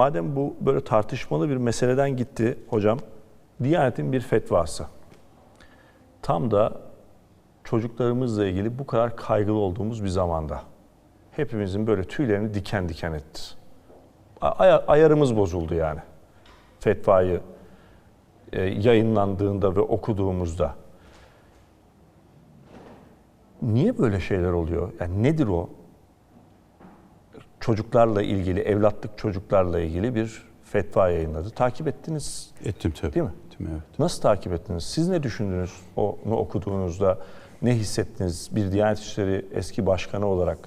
Madem bu böyle tartışmalı bir meseleden gitti hocam, Diyanet'in bir fetvası. Tam da çocuklarımızla ilgili bu kadar kaygılı olduğumuz bir zamanda. Hepimizin böyle tüylerini diken diken etti. Ay- ayarımız bozuldu yani. Fetvayı e, yayınlandığında ve okuduğumuzda. Niye böyle şeyler oluyor? Yani nedir o? Çocuklarla ilgili, evlatlık çocuklarla ilgili bir fetva yayınladı. Takip ettiniz Ettim tabii. Değil mi? Ettim, evet. Nasıl takip ettiniz? Siz ne düşündünüz onu okuduğunuzda? Ne hissettiniz bir Diyanet İşleri eski başkanı olarak?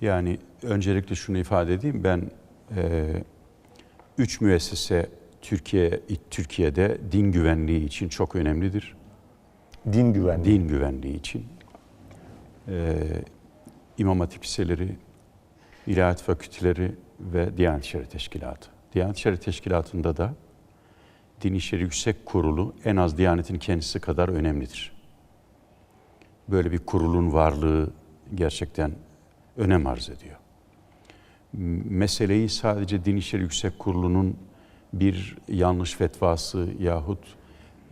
Yani öncelikle şunu ifade edeyim. Ben e, üç müessese Türkiye Türkiye'de din güvenliği için çok önemlidir. Din güvenliği. Din güvenliği için. E, İmam Hatip liseleri, İlahiyat Fakülteleri ve Diyanet İşleri Teşkilatı. Diyanet İşleri Teşkilatı'nda da Din İşleri Yüksek Kurulu en az Diyanet'in kendisi kadar önemlidir. Böyle bir kurulun varlığı gerçekten önem arz ediyor. Meseleyi sadece Din İşleri Yüksek Kurulu'nun bir yanlış fetvası yahut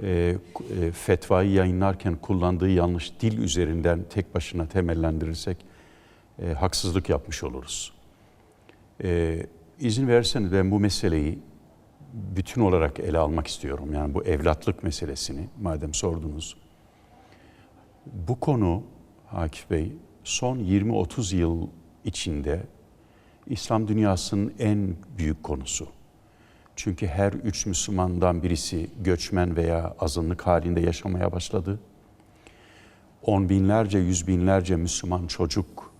e, e, fetvayı yayınlarken kullandığı yanlış dil üzerinden tek başına temellendirirsek e, haksızlık yapmış oluruz. E, izin verirseniz ben bu meseleyi bütün olarak ele almak istiyorum. Yani bu evlatlık meselesini madem sordunuz. Bu konu Akif Bey son 20-30 yıl içinde İslam dünyasının en büyük konusu. Çünkü her üç Müslümandan birisi göçmen veya azınlık halinde yaşamaya başladı. On binlerce, yüz binlerce Müslüman çocuk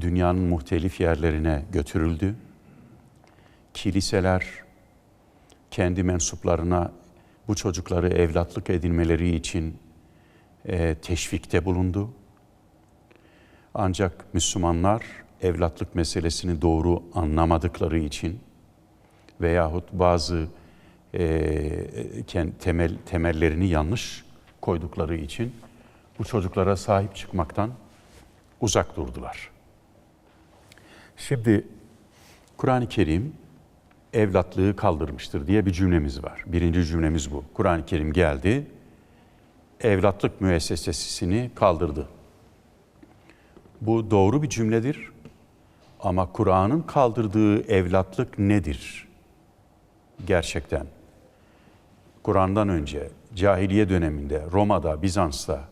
dünyanın muhtelif yerlerine götürüldü. Kiliseler kendi mensuplarına bu çocukları evlatlık edinmeleri için e, teşvikte bulundu. Ancak Müslümanlar evlatlık meselesini doğru anlamadıkları için veyahut bazı e, temel temellerini yanlış koydukları için bu çocuklara sahip çıkmaktan uzak durdular. Şimdi Kur'an-ı Kerim evlatlığı kaldırmıştır diye bir cümlemiz var. Birinci cümlemiz bu. Kur'an-ı Kerim geldi, evlatlık müessesesini kaldırdı. Bu doğru bir cümledir ama Kur'an'ın kaldırdığı evlatlık nedir? Gerçekten. Kur'an'dan önce cahiliye döneminde Roma'da, Bizans'ta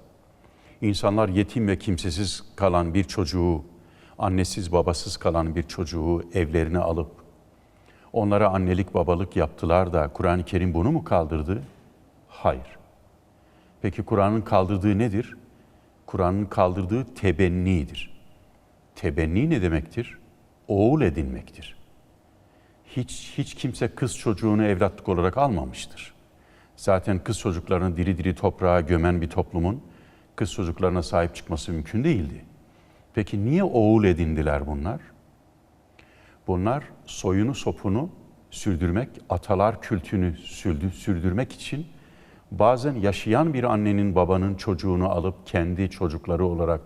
insanlar yetim ve kimsesiz kalan bir çocuğu, annesiz babasız kalan bir çocuğu evlerine alıp onlara annelik babalık yaptılar da Kur'an-ı Kerim bunu mu kaldırdı? Hayır. Peki Kur'an'ın kaldırdığı nedir? Kur'an'ın kaldırdığı tebennidir. Tebenni ne demektir? Oğul edinmektir. Hiç hiç kimse kız çocuğunu evlatlık olarak almamıştır. Zaten kız çocuklarını diri diri toprağa gömen bir toplumun kız çocuklarına sahip çıkması mümkün değildi. Peki niye oğul edindiler bunlar? Bunlar soyunu sopunu sürdürmek, atalar kültünü sürdürmek için bazen yaşayan bir annenin babanın çocuğunu alıp kendi çocukları olarak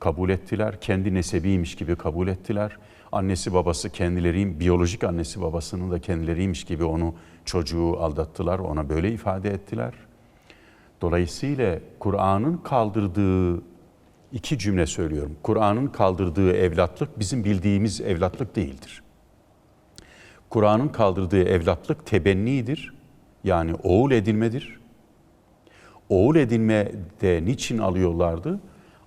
kabul ettiler. Kendi nesebiymiş gibi kabul ettiler. Annesi babası kendileriyim, biyolojik annesi babasının da kendileriymiş gibi onu çocuğu aldattılar. Ona böyle ifade ettiler. Dolayısıyla Kur'an'ın kaldırdığı iki cümle söylüyorum. Kur'an'ın kaldırdığı evlatlık bizim bildiğimiz evlatlık değildir. Kur'an'ın kaldırdığı evlatlık tebennidir. Yani oğul edinmedir. Oğul edinme de niçin alıyorlardı?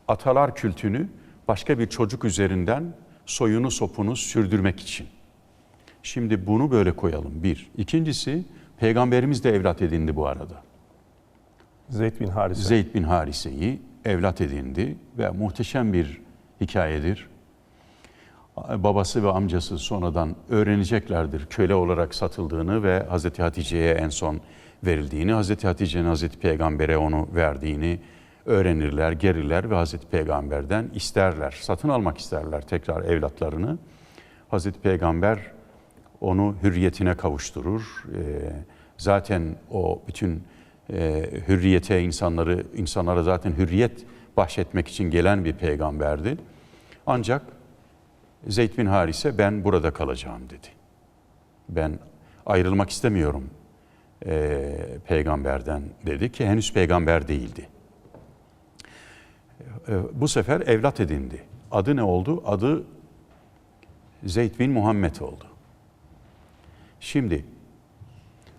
Atalar kültünü başka bir çocuk üzerinden soyunu sopunu sürdürmek için. Şimdi bunu böyle koyalım bir. İkincisi peygamberimiz de evlat edindi bu arada. Zeyd bin Harise. Zeyd bin Harise'yi evlat edindi ve muhteşem bir hikayedir. Babası ve amcası sonradan öğreneceklerdir köle olarak satıldığını ve Hazreti Hatice'ye en son verildiğini, Hazreti Hatice'nin Hazreti Peygamber'e onu verdiğini öğrenirler, gelirler ve Hazreti Peygamber'den isterler, satın almak isterler tekrar evlatlarını. Hazreti Peygamber onu hürriyetine kavuşturur. Zaten o bütün hürriyete insanları insanlara zaten hürriyet bahşetmek için gelen bir peygamberdi. Ancak Zeyd bin Harise ben burada kalacağım dedi. Ben ayrılmak istemiyorum e, peygamberden dedi ki henüz peygamber değildi. E, bu sefer evlat edindi. Adı ne oldu? Adı Zeyd bin Muhammed oldu. Şimdi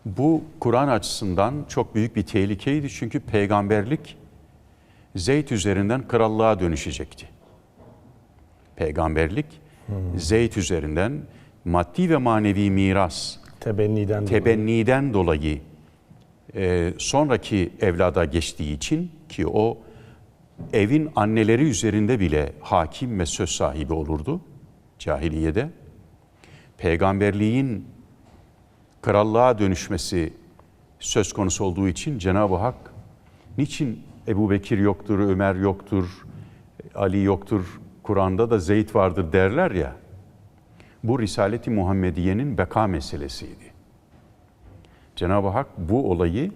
bu Kur'an açısından çok büyük bir tehlikeydi çünkü peygamberlik Zeyd üzerinden krallığa dönüşecekti. Peygamberlik Zeyd üzerinden maddi ve manevi miras Tebenniden dolayı. tebenniden dolayı e, sonraki evlada geçtiği için ki o evin anneleri üzerinde bile hakim ve söz sahibi olurdu cahiliyede. Peygamberliğin krallığa dönüşmesi söz konusu olduğu için Cenab-ı Hak niçin Ebu Bekir yoktur, Ömer yoktur, Ali yoktur, Kur'an'da da Zeyd vardır derler ya. Bu Risaleti Muhammediye'nin beka meselesiydi. Cenab-ı Hak bu olayı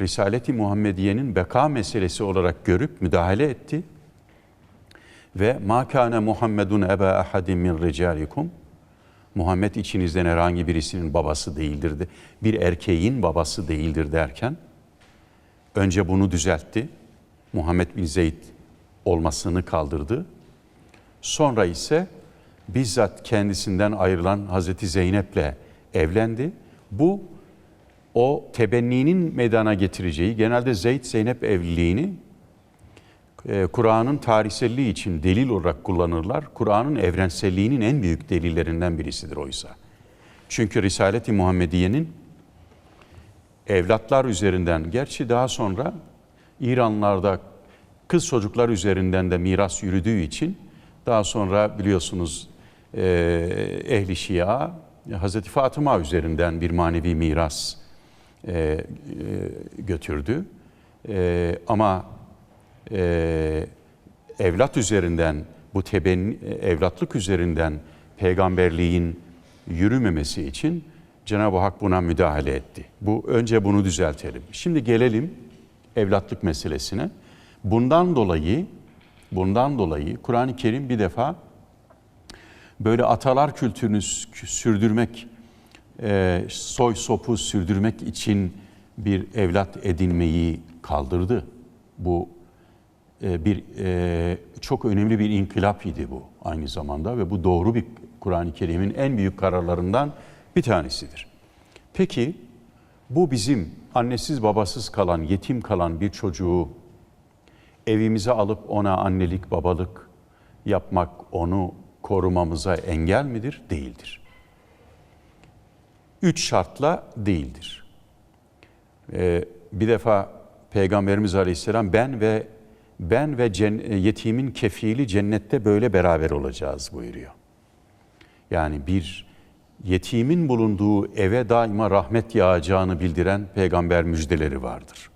Risaleti Muhammediye'nin beka meselesi olarak görüp müdahale etti. Ve ma kana Muhammedun eba ahadin min ricalikum Muhammed içinizden herhangi birisinin babası değildir de bir erkeğin babası değildir derken önce bunu düzeltti. Muhammed bin Zeyd olmasını kaldırdı. Sonra ise bizzat kendisinden ayrılan Hazreti Zeynep'le evlendi. Bu o tebenninin meydana getireceği genelde Zeyd Zeynep evliliğini Kur'an'ın tarihselliği için delil olarak kullanırlar. Kur'an'ın evrenselliğinin en büyük delillerinden birisidir oysa. Çünkü Risalet-i Muhammediye'nin evlatlar üzerinden, gerçi daha sonra İranlarda kız çocuklar üzerinden de miras yürüdüğü için daha sonra biliyorsunuz e, ehli şia Hazreti Fatıma üzerinden bir manevi miras e, e, götürdü. Ama e, evlat üzerinden bu tebenni, evlatlık üzerinden peygamberliğin yürümemesi için Cenab-ı Hak buna müdahale etti. Bu önce bunu düzeltelim. Şimdi gelelim evlatlık meselesine. Bundan dolayı bundan dolayı Kur'an-ı Kerim bir defa böyle atalar kültürünü sürdürmek, e, soy sopu sürdürmek için bir evlat edinmeyi kaldırdı. Bu bir e, çok önemli bir inkılap idi bu aynı zamanda ve bu doğru bir Kur'an-ı Kerim'in en büyük kararlarından bir tanesidir. Peki bu bizim annesiz babasız kalan, yetim kalan bir çocuğu evimize alıp ona annelik, babalık yapmak, onu korumamıza engel midir? Değildir. Üç şartla değildir. Ee, bir defa Peygamberimiz Aleyhisselam ben ve ben ve cen- yetimin kefili cennette böyle beraber olacağız buyuruyor. Yani bir yetimin bulunduğu eve daima rahmet yağacağını bildiren peygamber müjdeleri vardır.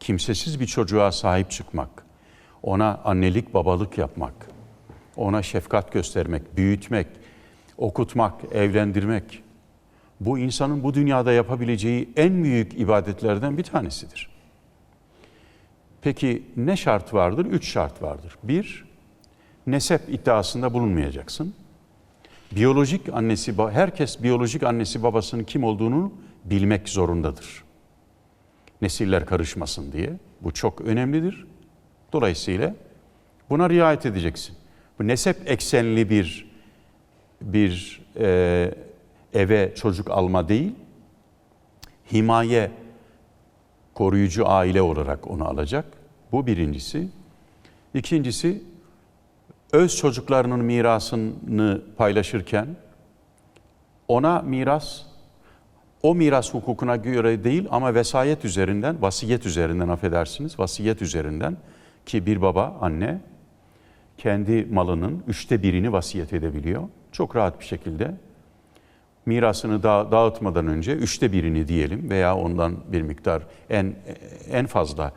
Kimsesiz bir çocuğa sahip çıkmak, ona annelik babalık yapmak, ona şefkat göstermek, büyütmek, okutmak, evlendirmek bu insanın bu dünyada yapabileceği en büyük ibadetlerden bir tanesidir. Peki ne şart vardır? Üç şart vardır. Bir, nesep iddiasında bulunmayacaksın. Biyolojik annesi, herkes biyolojik annesi babasının kim olduğunu bilmek zorundadır. Nesiller karışmasın diye. Bu çok önemlidir. Dolayısıyla buna riayet edeceksin. Bu nesep eksenli bir bir e, eve çocuk alma değil, himaye koruyucu aile olarak onu alacak. Bu birincisi. İkincisi öz çocuklarının mirasını paylaşırken ona miras o miras hukukuna göre değil ama vesayet üzerinden, vasiyet üzerinden affedersiniz, vasiyet üzerinden ki bir baba, anne kendi malının üçte birini vasiyet edebiliyor. Çok rahat bir şekilde mirasını da, dağıtmadan önce üçte birini diyelim veya ondan bir miktar en en fazla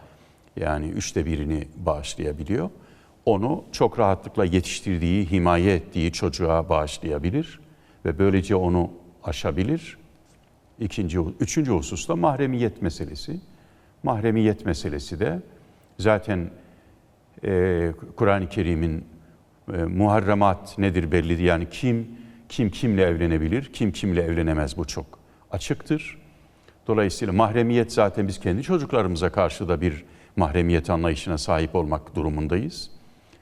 yani üçte birini bağışlayabiliyor. Onu çok rahatlıkla yetiştirdiği, himaye ettiği çocuğa bağışlayabilir ve böylece onu aşabilir. İkinci, üçüncü hususta mahremiyet meselesi. Mahremiyet meselesi de zaten e, Kur'an-ı Kerim'in E, muharremat nedir bellidir. Yani kim kim kimle evlenebilir, kim kimle evlenemez bu çok açıktır. Dolayısıyla mahremiyet zaten biz kendi çocuklarımıza karşı da bir mahremiyet anlayışına sahip olmak durumundayız.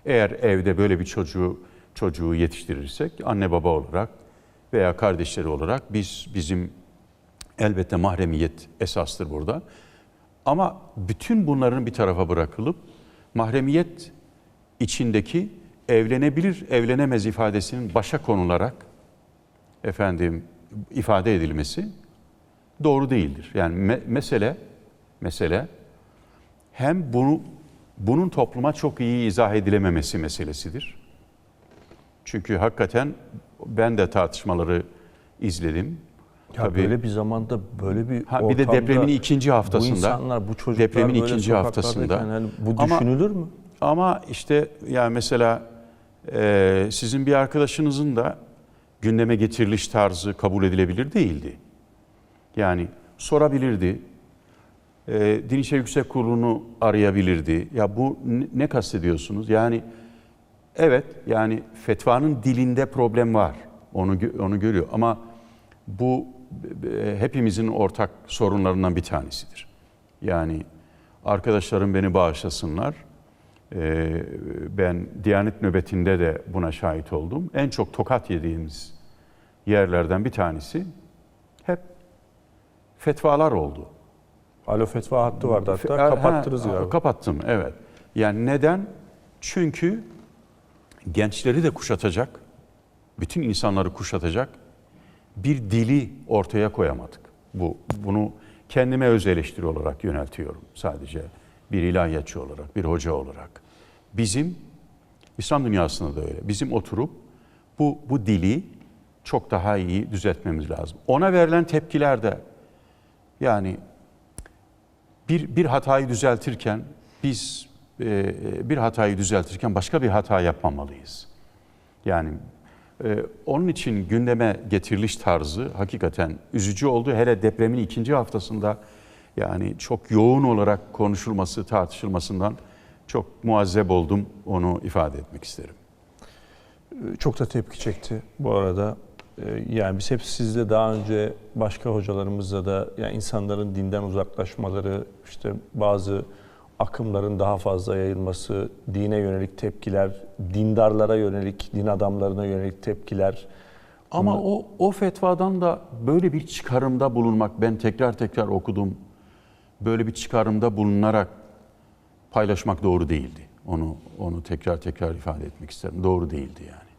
Eğer evde böyle bir çocuğu çocuğu yetiştirirsek anne baba olarak veya kardeşleri olarak biz bizim elbette mahremiyet esastır burada. Ama bütün bunların bir tarafa bırakılıp mahremiyet içindeki evlenebilir, evlenemez ifadesinin başa konularak efendim ifade edilmesi doğru değildir. Yani me- mesele mesele hem bunu bunun topluma çok iyi izah edilememesi meselesidir. Çünkü hakikaten ben de tartışmaları izledim. Ya Tabii. böyle bir zamanda böyle bir Ha, bir de depremin ikinci bu haftasında insanlar, bu çocuklar depremin böyle ikinci haftasında hani bu Ama- düşünülür mü? Ama işte ya mesela e, sizin bir arkadaşınızın da gündeme getiriliş tarzı kabul edilebilir değildi. Yani sorabilirdi. E, Din İşleri Yüksek Kurulu'nu arayabilirdi. Ya bu ne, kastediyorsunuz? Yani evet yani fetvanın dilinde problem var. Onu onu görüyor ama bu e, hepimizin ortak sorunlarından bir tanesidir. Yani arkadaşlarım beni bağışlasınlar. Ee, ben Diyanet nöbetinde de buna şahit oldum. En çok tokat yediğimiz yerlerden bir tanesi hep fetvalar oldu. Alo fetva hattı vardı hatta Ha, kapattınız ha, galiba. Kapattım evet. Yani neden? Çünkü gençleri de kuşatacak, bütün insanları kuşatacak bir dili ortaya koyamadık. Bu bunu kendime öz eleştiri olarak yöneltiyorum sadece. Bir ilahiyatçı olarak, bir hoca olarak. Bizim İslam dünyasında da öyle. Bizim oturup bu bu dili çok daha iyi düzeltmemiz lazım. Ona verilen tepkiler de yani bir, bir hatayı düzeltirken biz e, bir hatayı düzeltirken başka bir hata yapmamalıyız. Yani e, onun için gündeme getiriliş tarzı hakikaten üzücü oldu. Hele depremin ikinci haftasında yani çok yoğun olarak konuşulması, tartışılmasından çok muazzeb oldum. Onu ifade etmek isterim. Çok da tepki çekti bu arada. Ee, Yani biz hep sizle daha önce başka hocalarımızla da yani insanların dinden uzaklaşmaları, işte bazı akımların daha fazla yayılması, dine yönelik tepkiler, dindarlara yönelik, din adamlarına yönelik tepkiler. Ama o o fetvadan da böyle bir çıkarımda bulunmak ben tekrar tekrar okudum. Böyle bir çıkarımda bulunarak paylaşmak doğru değildi. Onu onu tekrar tekrar ifade etmek isterim. Doğru değildi yani.